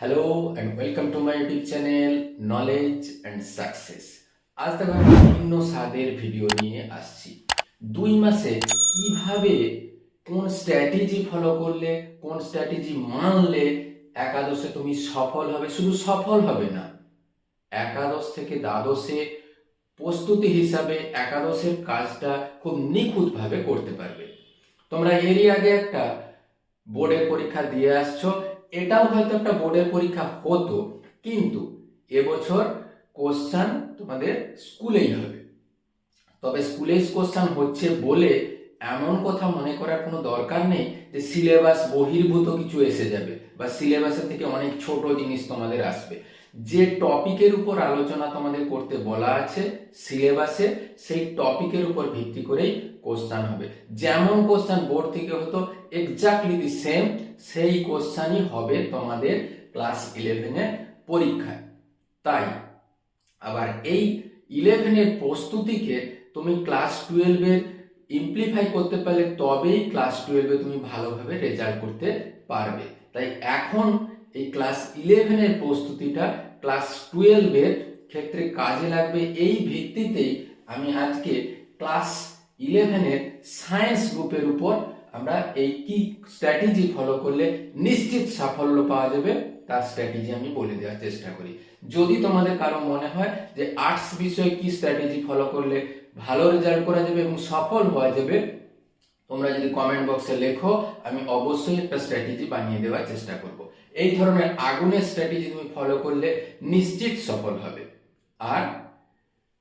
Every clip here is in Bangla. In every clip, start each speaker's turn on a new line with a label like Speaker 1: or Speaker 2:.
Speaker 1: Hello and welcome to my YouTube channel knowledge and success আজ দেখো আমি বিভিন্ন স্বাদের ভিডিও নিয়ে আসছি। দুই মাসে কীভাবে কোন স্ট্র্যাটেজি ফলো করলে, কোন স্ট্র্যাটেজি মানলে একাদশে তুমি সফল হবে? শুধু সফল হবে না, একাদশ থেকে দ্বাদশে প্রস্তুতি হিসাবে একাদশের কাজটা খুব নিখুঁতভাবে করতে পারবে। তোমরা এরই আগে একটা বোর্ডের পরীক্ষা দিয়ে আসছো। এটাও হয়তো একটা বোর্ডের পরীক্ষা হতো, কিন্তু এবছর কোশ্চান তোমাদের স্কুলেই হবে। তবে স্কুলেই কোশ্চান হচ্ছে বলে এমন কথা মনে করার কোনো দরকার নেই যে সিলেবাস বহির্ভূত কিছু এসে যাবে বা সিলেবাসের থেকে অনেক ছোট জিনিস তোমাদের আসবে। যে টপিকের উপর আলোচনা তোমাদের করতে বলা আছে সিলেবাসে সেই টপিকের উপর ভিত্তি করেই কোশ্চান হবে। যেমন কোশ্চান বোর্ড থেকে হতো এক্স্যাক্টলি দি সেম সেই কোশ্চানই হবে তোমাদের ক্লাস ইলেভেনের পরীক্ষায়। তাই, আবার এই ইলেভেনের প্রস্তুতিকে তুমি ক্লাস টুয়েলভের ইমপ্লিফাই করতে পারলে তবেই ক্লাস টুয়েলভে তুমি ভালোভাবে রেজাল্ট করতে পারবে। তাই এখন এই ক্লাস ইলেভেনের প্রস্তুতিটা ক্লাস টুয়েলভের ক্ষেত্রে কাজে লাগবে। এই ভিত্তিতেই আমি আজকে ক্লাস ইলেভেনের সায়েন্স গ্রুপের উপর আমরা এই কি স্ট্র্যাটেজি ফলো করলে নিশ্চিত সাফল্য পাওয়া যাবে? তার স্ট্র্যাটেজি আমি বলে দেওয়ার চেষ্টা করি। যদি তোমাদের কারও মনে হয় যে আর্টস বিষয়ে কি স্ট্র্যাটেজি ফলো করলে ভালো রেজাল্ট করা যাবে এবং সফল হওয়া যাবে, তোমরা যদি কমেন্ট বক্সে লেখো, আমি অবশ্যই একটা স্ট্র্যাটেজি বানিয়ে দেওয়ার চেষ্টা করব। এই ধরনের আগুনের স্ট্র্যাটেজি তুমি ফলো করলে নিশ্চিত সফল হবে। আর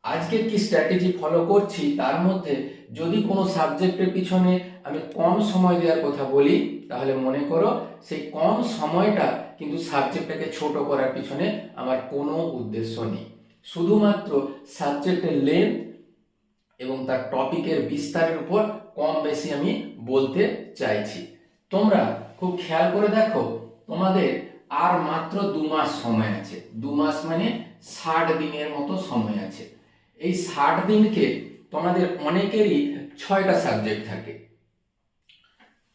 Speaker 1: আজকে কি স্ট্র্যাটেজি ফলো করছি, তার মধ্যে যদি কোনো সাবজেক্টের পিছনে আমি কম সময় দেওয়ার কথা বলি, তাহলে মনে করো সেই কম সময়টা কিন্তু সাবজেক্টটাকে ছোট করার পিছনে আমার কোনো উদ্দেশ্য নেই। শুধুমাত্র সাবজেক্টের লেন্থ এবং তার টপিকের বিস্তারের উপর কম বেশি আমি বলতে চাইছি। তোমরা খুব খেয়াল করে দেখো, তোমাদের আর মাত্র দু মাস সময় আছে। দু মাস মানে ষাট দিনের মতো সময় আছে। এই ষাট দিনকে তোমাদের অনেকেরই ছয়টা সাবজেক্ট থাকে।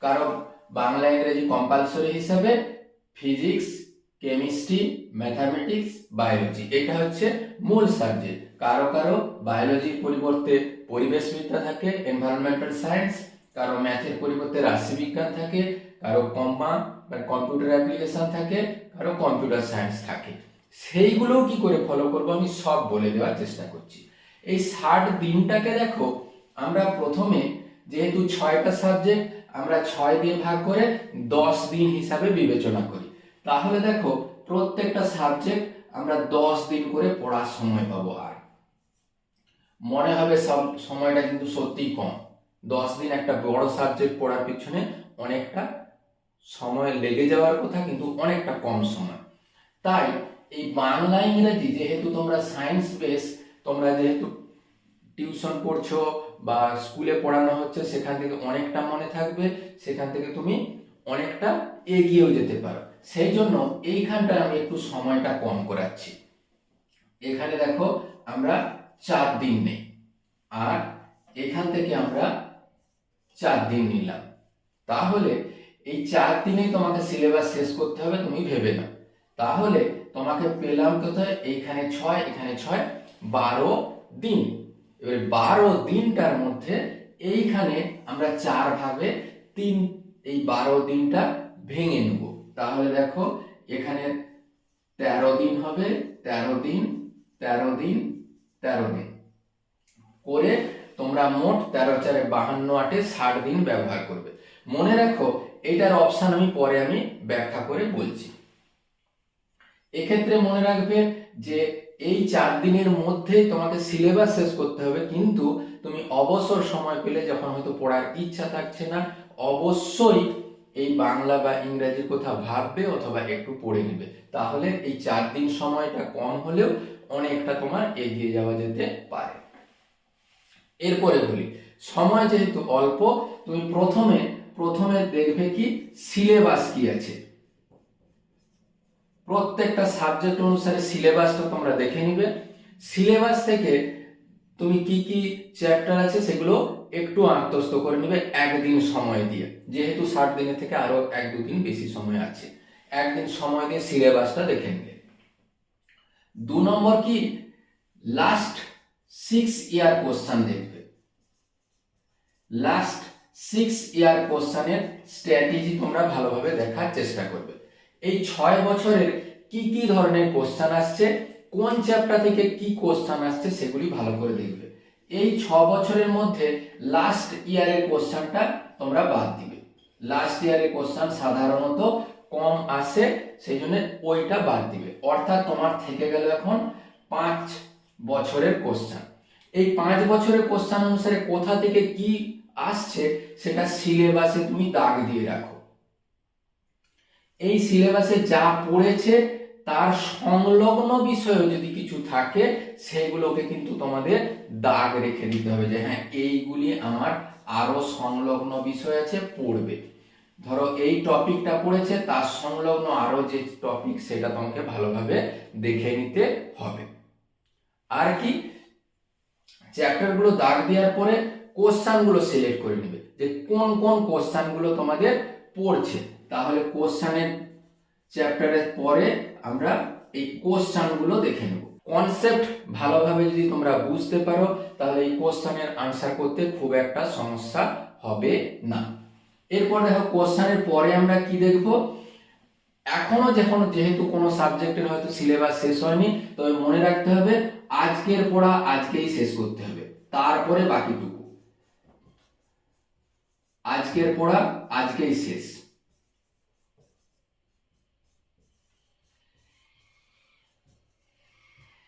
Speaker 1: কারণ বাংলা, ইংরেজি কম্পালসরি হিসাবে ফিজিক্স কেমিস্ট্রি ম্যাথামেটিক্স বায়োলজি এটা হচ্ছে মূল সাবজেক্ট কারও কারও বায়োলজির পরিবর্তে পরিবেশবিদ্যা থাকে এনভায়রনমেন্টাল সায়েন্স কারও ম্যাথের পরিবর্তে রাশিবিজ্ঞান থাকে, কারও কম্পা মানে কম্পিউটার অ্যাপ্লিকেশন থাকে, কারও কম্পিউটার সায়েন্স থাকে। সেইগুলোও কি করে ফলো করব আমি সব বলে দেওয়ার চেষ্টা করছি। এই ষাট দিনটাকে দেখো, আমরা প্রথমে যেহেতু ছয়টা সাবজেক্ট আমরা ছয় দিয়ে ভাগ করে দশ দিন হিসাবে বিবেচনা করি। তাহলে দেখো, প্রত্যেকটা সাবজেক্ট আমরা দশ দিন করে পড়ার সময় পাবো আর। মনে হবে সব সময়টা কিন্তু সত্যিই কম। দশ দিন একটা বড় সাবজেক্ট পড়ার পিছনে অনেকটা সময় লেগে যাওয়ার কথা, কিন্তু অনেকটা কম সময়। তাই এই বাংলা ইংরেজি যেহেতু তোমরা সায়েন্স বেস তোমরা যেহেতু টিউশন পড়ছো বা স্কুলে পড়ানো হচ্ছে, সেখান থেকে অনেকটা মনে থাকবে, সেখান থেকে তুমি অনেকটা এগিয়েও যেতে পারো। সেই জন্য এইখানটায় আমি একটু সময়টা কম করাচ্ছি। এখানে দেখো, আমরা চার দিন নেই। আর এখান থেকে আমরা চার দিন নিলাম। তাহলে এই চার দিনেই তোমাকে সিলেবাস শেষ করতে হবে, তুমি ভেবে না তাহলে তোমাকে পেলাম কোথায়? এইখানে ছয়, এখানে ছয়, বারো দিন। এবার বারো দিনটার মধ্যে এইখানে আমরা চার ভাগে তিন, এই বারো দিনটা ভেঙে নেব। তাহলে দেখো, এখানে তেরো দিন হবে, তেরো দিন তেরো দিন তেরো দিন। করে তোমরা মোট তেরো চারে বাহান্ন আটে ষাট দিন ব্যবহার করবে। মনে রাখো, এটার অপশান আমি পরে আমি ব্যাখ্যা করে বলছি। এক্ষেত্রে মনে রাখবে যে এই চার দিনের মধ্যেই তোমাকে সিলেবাস শেষ করতে হবে। কিন্তু তুমি অবসর সময় পেলে যখন হয়তো পড়ার ইচ্ছা থাকছে না, অবশ্যই এই বাংলা বা ইংরাজির কথা ভাববে অথবা একটু পড়ে নেবে। তাহলে এই চার দিন সময়টা কম হলেও অনেকটা তোমার এগিয়ে যাওয়া যেতে পারে। এরপরে বলি, সময় যেহেতু অল্প, তুমি প্রথমে প্রথমে দেখবে কি সিলেবাস কি আছে। প্রত্যেকটা সাবজেক্ট অনুসারে সিলেবাসটা তোমরা দেখে নিবে। সিলেবাস থেকে তুমি কি কি চ্যাপ্টার আছে সেগুলো একটু আত্মস্থ করে নিবে একদিন সময় দিয়ে। যেহেতু ষাট দিনের থেকে আরও এক দুদিন বেশি সময় আছে। একদিন সময় দিয়ে সিলেবাসটা দেখে নেবে। দু নম্বর কি? লাস্ট সিক্স ইয়ার কোশ্চান দেখবে। লাস্ট সিক্স ইয়ার কোশ্চানের স্ট্র্যাটেজি তোমরা ভালোভাবে দেখার চেষ্টা করবে। এই ছয় বছরের কি কি ধরনের কোশ্চান আসছে, কোন চ্যাপ্টার থেকে কি কোশ্চান আসছে সেগুলি ভালো করে দেখবে। এই ছ বছরের মধ্যে লাস্ট ইয়ারের কোশ্চানটা তোমরা বাদ দিবে। লাস্ট ইয়ারের কোশ্চান সাধারণত কম আসে সেই জন্য ওইটা বাদ দিবে। অর্থাৎ তোমার থেকে গেল এখন পাঁচ বছরের কোশ্চান এই পাঁচ বছরের কোশ্চান অনুসারে কোথা থেকে কি আসছে, সেটা সিলেবাসে তুমি দাগ দিয়ে রাখো। এই সিলেবাসে যা পড়েছে, তার সংলগ্ন বিষয়ে যদি কিছু থাকে, সেগুলোকে কিন্তু তোমাদের দাগ রেখে দিতে হবে যে হ্যাঁ এইগুলি আমার আরও সংলগ্ন বিষয় আছে, পড়বে। ধরো, এই টপিকটা পড়েছে, তার সংলগ্ন আরও যে টপিক, সেটা তোমাকে ভালোভাবে দেখে নিতে হবে। আর কি? চ্যাপ্টারগুলো দাগ দেওয়ার পরে কোশ্চানগুলো সিলেক্ট করে নেবে যে, কোন কোন কোশ্চানগুলো তোমাদের পড়ছে। তাহলে কোশ্চানের চ্যাপ্টারের পরে আমরা এই কোশ্চানগুলো দেখে নেব। কনসেপ্ট ভালোভাবে যদি তোমরা বুঝতে পারো, তাহলে এই কোশ্চানের আনসার করতে খুব একটা সমস্যা হবে না। এরপর দেখো, কোশ্চানের পরে আমরা কি দেখব? এখনও যখন যেহেতু কোনো সাবজেক্টের হয়তো সিলেবাস শেষ হয়নি, তবে মনে রাখতে হবে, আজকের পড়া আজকেই শেষ করতে হবে, তারপরে বাকিটুকু। আজকের পড়া আজকেই শেষ।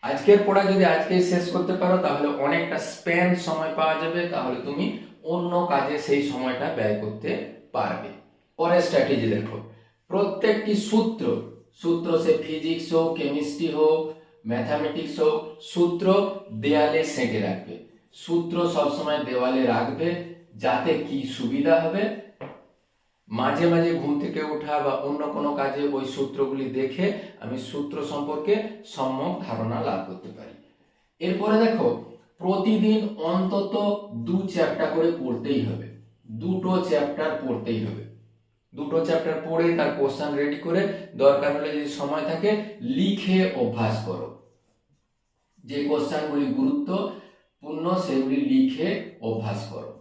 Speaker 1: আজকের পড়া যদি আজকেই শেষ করতে পারো, তাহলে অনেকটা স্প্যান সময় পাওয়া যাবে, তাহলে তুমি অন্য কাজে সেই সময়টা ব্যয় করতে পারবে। পরের স্ট্র্যাটেজি দেখো। প্রত্যেকটি সূত্র সূত্র সে ফিজিক্স হোক কেমিস্ট্রি হোক ম্যাথামেটিক্স হোক, সূত্র দেয়ালে সেঁকে রাখবে। সূত্র সবসময় দেওয়ালে রাখবে, যাতে কি সুবিধা হবে মাঝে মাঝে ঘুম থেকে ওঠা বা অন্য কোনো কাজে ওই সূত্রগুলি দেখে আমি সূত্র সম্পর্কে সম্যক ধারণা লাভ করতে পারি। এরপরে দেখো, প্রতিদিন অন্তত দু চ্যাপ্টার করে পড়তেই হবে। দুটো চ্যাপ্টার পড়তেই হবে। দুটো চ্যাপ্টার পড়ে তার কোশ্চান রেডি করে দরকার হলে যদি সময় থাকে, লিখে অভ্যাস করো। যে কোশ্চানগুলি গুরুত্বপূর্ণ সেগুলি লিখে অভ্যাস করো।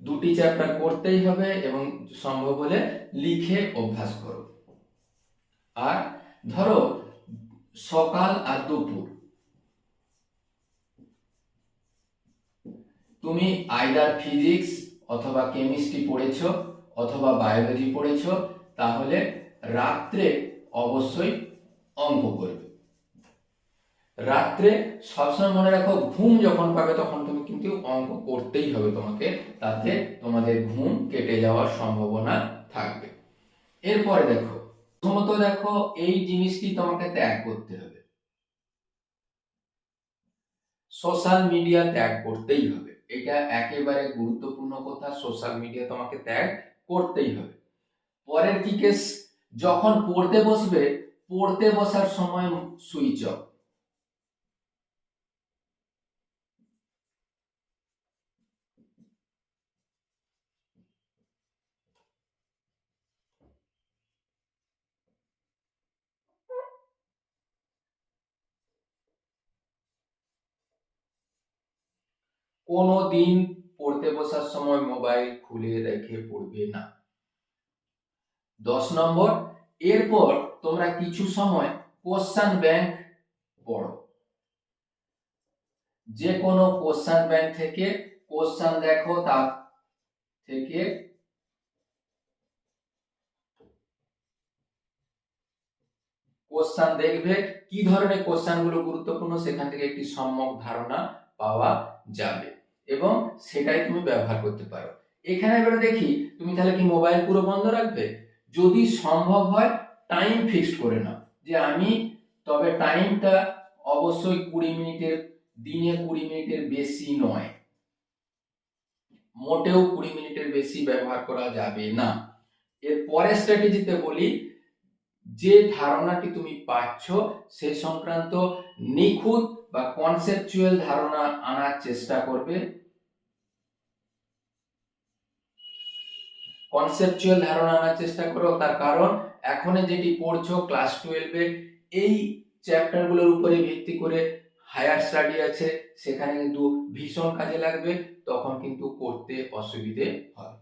Speaker 1: দুটি চ্যাপ্টার করতেই হবে এবং সম্ভব হলে লিখে অভ্যাস করো। আর ধরো, সকাল আর দুপুর। তুমি আইদার ফিজিক্স অথবা কেমিস্ট্রি পড়েছ অথবা বায়োলজি পড়েছো, তাহলে রাত্রে অবশ্যই অঙ্ক করবে। রাত্রে সবসময় মনে রাখো, ঘুম যখন পাবে তখন তুমি কিন্তু অঙ্ক করতেই হবে তোমাকে, তাতে তোমাদের ঘুম কেটে যাওয়ার সম্ভাবনা থাকবে। এরপরে দেখো, প্রথমত দেখো, এই জিনিসটি তোমাকে ত্যাগ করতে হবে। সোশ্যাল মিডিয়া ত্যাগ করতেই হবে। এটা একেবারে গুরুত্বপূর্ণ কথা, সোশ্যাল মিডিয়া তোমাকে ত্যাগ করতেই হবে। পরের কি কেস যখন পড়তে বসবে, পড়তে বসার সময় সুইচ অফ। কোনো দিন পড়তে বসার সময় মোবাইল খুলে রেখে পড়বে না। দশ নম্বর, এরপর তোমরা কিছু সময় কোশ্চান ব্যাংক পড়ো। যে কোনো কোশ্চান ব্যাংক থেকে কোশ্চান দেখো, তার থেকে কোশ্চান দেখবে, কি ধরনের কোশ্চানগুলো গুরুত্বপূর্ণ সেখান থেকে একটি সম্যক ধারণা পাওয়া যাবে। এবং সেটাই তুমি ব্যবহার করতে পারো। এখানে এবারে দেখি, তুমি তাহলে কি মোবাইল পুরো বন্ধ রাখবে? যদি সম্ভব হয় টাইম ফিক্সড করে নাও। যে আমি, তবে টাইমটা অবশ্যই কুড়ি মিনিটের, দিনে কুড়ি মিনিটের বেশি নয়। মোটেও কুড়ি মিনিটের বেশি ব্যবহার করা যাবে না। এর পরের স্ট্র্যাটেজিতে বলি, যে ধারণাটি তুমি পাচ্ছ, সে সংক্রান্ত নিখুঁত বা কনসেপচুয়াল ধারণা আনার চেষ্টা করবে। কনসেপচুয়াল ধারণা আনার চেষ্টা করো, তার কারণ এখন যেটি পড়ছো ক্লাস টুয়েলভে এই চ্যাপ্টারগুলোর উপরে ভিত্তি করে হায়ার স্টাডি আছে, সেখানে কিন্তু ভীষণ কাজে লাগবে, তখন কিন্তু করতে অসুবিধে হয়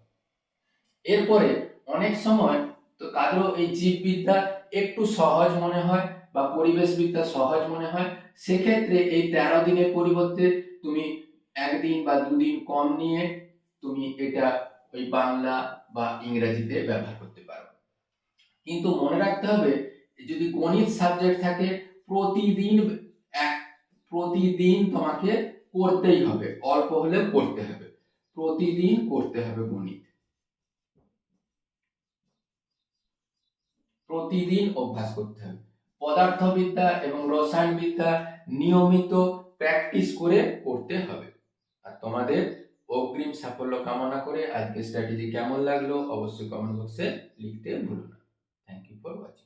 Speaker 1: এরপরে অনেক সময় তো কারও এই জীববিদ্যা একটু সহজ মনে হয় বা পরিবেশবিদ্যা সহজ মনে হয়, সেক্ষেত্রে এই তেরো দিনের পরিবর্তে তুমি একদিন বা দুদিন কম নিয়ে তুমি এটা ওই বাংলা বা ইংরেজিতে ব্যবহার করতে পারো। কিন্তু মনে রাখতে হবে, যদি গণিত সাবজেক্ট থাকে, প্রতিদিন এক, প্রতিদিন তোমাকে করতেই হবে, অল্প হলে করতে হবে। প্রতিদিন করতে হবে গণিত। প্রতিদিন অভ্যাস করতে হবে। পদার্থবিদ্যা এবং রসায়নবিদ্যা নিয়মিত প্র্যাকটিস করে করতে হবে। আর তোমাদের অগ্রিম সাফল্য কামনা করে আজকে স্ট্র্যাটেজি কেমন লাগল অবশ্যই কমেন্ট বক্সে লিখতে ভুলো না। Thank you for watching